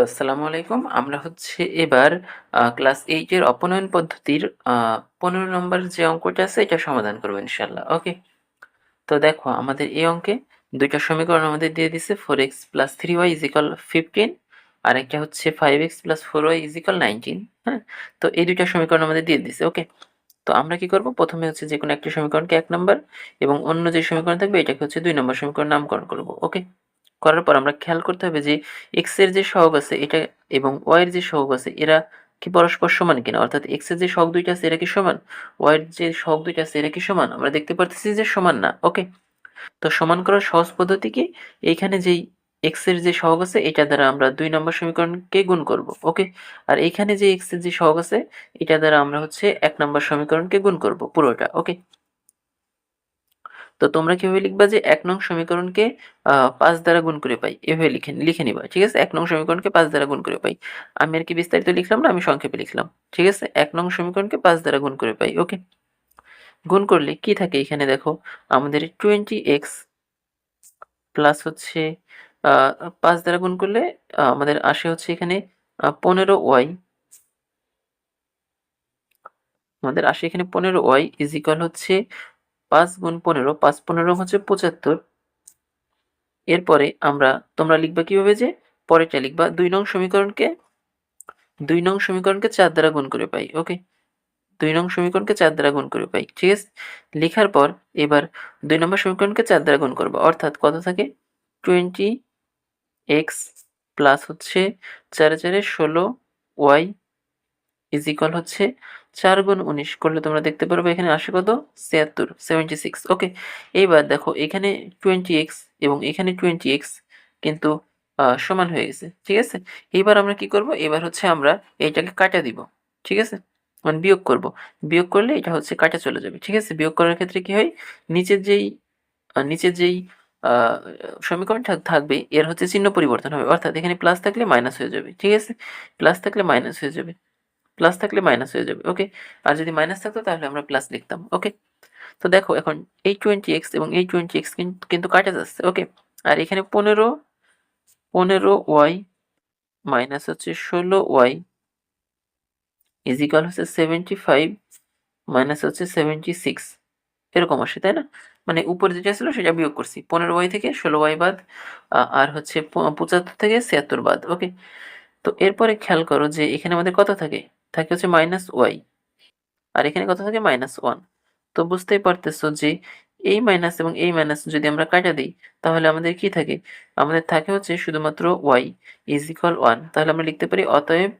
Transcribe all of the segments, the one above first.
Hello, আসসালামু আলাইকুম। আমরা হচ্ছে এবার ক্লাস এইটের অপনয়ন পদ্ধতির পনেরো নম্বর যে অঙ্কটা আছে, এটা সমাধান করব ইনশাল্লাহ ওকে তো দেখো, আমাদের এই অঙ্কে দুইটা সমীকরণ আমাদের দিয়ে দিছে four X plus three Y equal fifteen আর একটা হচ্ছে five X plus four Y equal nineteen হ্যাঁ? তো এই দুইটা সমীকরণ আমাদের দিয়ে দিছে ওকে তো আমরা কি করব? প্রথমে হচ্ছে যে কোনো একটা সমীকরণকে এক নম্বর এবং অন্য যে সমীকরণ থাকবে, এটাকে হচ্ছে দুই নম্বর সমীকরণ নামকরণ করব ওকে করার পর আমরা খেয়াল করতে হবে যে এক্সের যে সহগ আছে এটা এবং ওয়াই এর যে সহগ আছে, এরা কি পরস্পর সমান কিনা? অর্থাৎ এক্সের যে সহগ দুইটা আছে, এরা কি সমান? ওয়াই এর যে সহগ দুইটা আছে, এরা কি সমান? আমরা দেখতে পারতেছি যে সমান না ওকে তো সমান করার সহজ পদ্ধতি কি? এইখানে যেই এক্সের যে সহগ আছে, এটা দ্বারা আমরা দুই নম্বর সমীকরণকে গুণ করব ওকে আর এইখানে যে এক্সের যে সহগ আছে, এটা দ্বারা আমরা হচ্ছে এক নম্বর সমীকরণকে গুণ করব পুরোটা ওকে তো তোমরা কীভাবে লিখবা যে এক নং সমীকরণকে পাঁচ দ্বারা গুণ করে পাই? এভাবে লিখে লিখে নিবা, ঠিক আছে? এক নং সমীকরণকে পাঁচ দ্বারা গুণ করে পাই। আমি আর কি বিস্তারিত লিখলাম না? আমি সংক্ষেপে লিখলাম, ঠিক আছে? এক নং সমীকরণকে পাঁচ দ্বারা গুণ করে পাই, ওকে? গুণ করলে কি থাকে এখানে দেখো, আমাদের টোয়েন্টি এক্স প্লাস হচ্ছে পাঁচ দ্বারা গুণ করলে আমাদের আসে হচ্ছে এখানে পনেরো ওয়াই আমাদের আসে এখানে পনেরো ওয়াই ইজ হচ্ছে পাঁচ গুণ পনেরো, পাঁচ পনেরো হচ্ছে পঁচাত্তর। এরপরে আমরা, তোমরা লিখবা কীভাবে যে, পরেরটা লিখবা, দুই নং সমীকরণকে, দুই নং সমীকরণকে চার দ্বারা গুণ করে পাই ওকে দুই নং সমীকরণকে চার দ্বারা গুণ করে পাই, ঠিক আছে? লেখার পর এবার দুই নম্বর সমীকরণকে চার দ্বারা গুণ করব, অর্থাৎ কত থাকে? টোয়েন্টি এক্স প্লাস হচ্ছে চারে চারে ষোলো ওয়াই ইজ হচ্ছে চার গুণ উনিশ করলে তোমরা দেখতে পারবে এখানে আসে কত? ছিয়াত্তর সেভেন্টি সিক্স ওকে এইবার দেখো, এখানে টোয়েন্টি এক্স এবং এখানে টোয়েন্টি এক্স কিন্তু সমান হয়ে গেছে, ঠিক আছে? এইবার আমরা কি করব? এবার হচ্ছে আমরা এইটাকে কাটা দিব, ঠিক আছে? মানে বিয়োগ করব। বিয়োগ করলে এটা হচ্ছে কাটা চলে যাবে, ঠিক আছে? বিয়োগ করার ক্ষেত্রে কি হয়? নিচের যেই নিচের যেই সমীকরণ থাকবে, এর হচ্ছে চিহ্ন পরিবর্তন হবে। অর্থাৎ এখানে প্লাস থাকলে মাইনাস হয়ে যাবে, ঠিক আছে? প্লাস থাকলে মাইনাস হয়ে যাবে। প্লাস থাকলে মাইনাস হয়ে যাবে ওকে আর যদি মাইনাস থাকতো তাহলে আমরা প্লাস লিখতাম ওকে তো দেখো এখন এই টোয়েন্টি এক্স এবং এই টোয়েন্টি এক্স কিন্তু কাটা যাচ্ছে ওকে আর এখানে পনেরো পনেরো ওয়াই মাইনাস হচ্ছে ষোলো ওয়াই ইজিকাল হচ্ছে সেভেন্টি ফাইভ মাইনাস হচ্ছে সেভেন্টি সিক্স এরকম আসে, তাই না? মানে উপরে যেটা ছিল সেটা বিয়োগ করছি, পনেরো ওয়াই থেকে ষোলো ওয়াই বাদ আর হচ্ছে পঁচাত্তর থেকে ছিয়াত্তর বাদ ওকে তো এরপরে খেয়াল করো যে এখানে আমাদের কত থাকে? থাকে হচ্ছে মাইনাস ওয়াই আর এখানে কত থাকে মাইনাস ওয়ান তো বুঝতেই পারতেছো যে এই মাইনাস এবং এই মাইনাস যদি আমরা কাটা দিই, তাহলে আমাদের কি থাকে? আমাদের থাকে হচ্ছে শুধুমাত্র ওয়াই ইজ ইকুয়াল ওয়ান তাহলে আমরা লিখতে পারি অতএব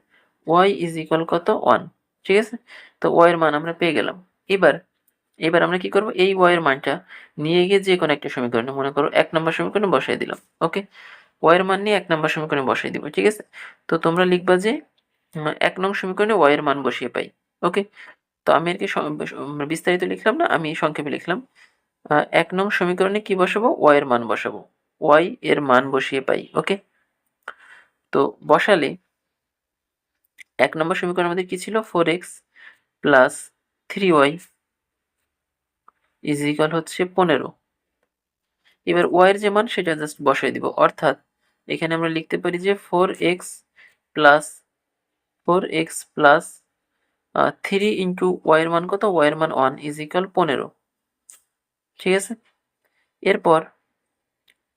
ওয়াই ইজ ইকুয়াল কত? ওয়ান ঠিক আছে? তো ওয়াইয়ের মান আমরা পেয়ে গেলাম। এবার এবার আমরা কি করব? এই ওয়াইয়ের মানটা নিয়ে গিয়ে যে কোনো একটা সমীকরণে, মনে করো এক নম্বর সমীকরণে বসাই দিলাম। ওকে ওয়াইয়ের মান নিয়ে এক নম্বর সমীকরণে বসাই দিব। ঠিক আছে? তো তোমরা লিখবা যে এক নং সমীকরণে ওয়াই এর মান বসিয়ে পাই। ওকে তো আমি আর কি বিস্তারিত লিখলাম না, আমি সংক্ষেপে লিখলাম। এক নং সমীকরণে কি বসাবো? ওয়াই এর মান বসাবো। ওয়াই এর মান বসিয়ে পাই। ওকে তো বসালে এক নম্বর সমীকরণ আমাদের কি ছিল? Four X plus three Y equal হচ্ছে পনেরো। এবার ওয়াইয়ের যে মান সেটা জাস্ট বসাই দিব। অর্থাৎ এখানে আমরা লিখতে পারি যে four X plus four X plus three into ওয়াইয়ের মান কত? ওয়াইয়ের মান ওয়ান ইজ ইকাল পনেরো। ঠিক আছে? এরপর,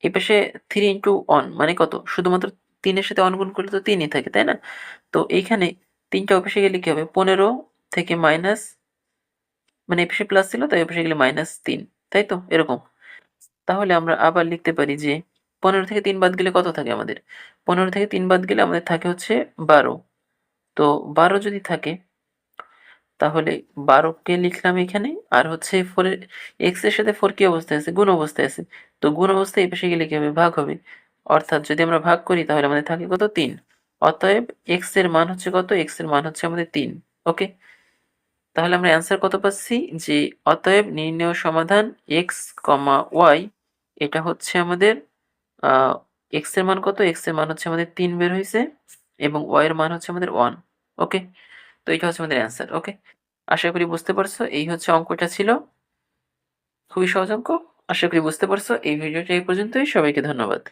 এই পাশে থ্রি ইন্টু ওয়ান মানে কত? শুধুমাত্র তিনের সাথে ওয়ান গুণ করলে তো তিনই থাকে, তাই না? তো এইখানে তিনটা অফিসে গেলে কি হবে? পনেরো থেকে মাইনাস মানে এই পাশে প্লাস ছিল তো এই পাশে গেলে মাইনাস তিন, তাই তো? এরকম। তাহলে আমরা আবার লিখতে পারি যে, পনেরো থেকে তিন বাদ গেলে কত থাকে আমাদের? পনেরো থেকে তিন বাদ গেলে আমাদের থাকে হচ্ছে বারো। তো বারো যদি থাকে, তাহলে বারোকে লিখলাম এখানে, আর হচ্ছে ফোরের এক্সের সাথে ফোর কি অবস্থায় আছে? গুণ অবস্থায় আছে। তো গুণ অবস্থায় এই পাশে গেলে কি হবে? ভাগ হবে। অর্থাৎ যদি আমরা ভাগ করি, তাহলে আমাদের থাকে কত? তিন। অতএব এক্সের মান হচ্ছে কত? এক্সের মান হচ্ছে আমাদের তিন। ওকে তাহলে আমরা অ্যান্সার কত পাচ্ছি? যে অতএব নির্ণয় সমাধান এক্স কমা ওয়াই এটা হচ্ছে আমাদের এক্সের মান কত? এক্সের মান হচ্ছে আমাদের তিন বের হয়েছে এবং ওয়াই এর মান হচ্ছে আমাদের ওয়ান ওকে তো এটা হচ্ছে আমাদের অ্যান্সার ওকে আশা করি বুঝতে পারছ, এই হচ্ছে অঙ্কটা ছিল। খুবই সহজ অঙ্ক, আশা করি বুঝতে পারছ। এই ভিডিওটা এই পর্যন্তই, সবাইকে ধন্যবাদ।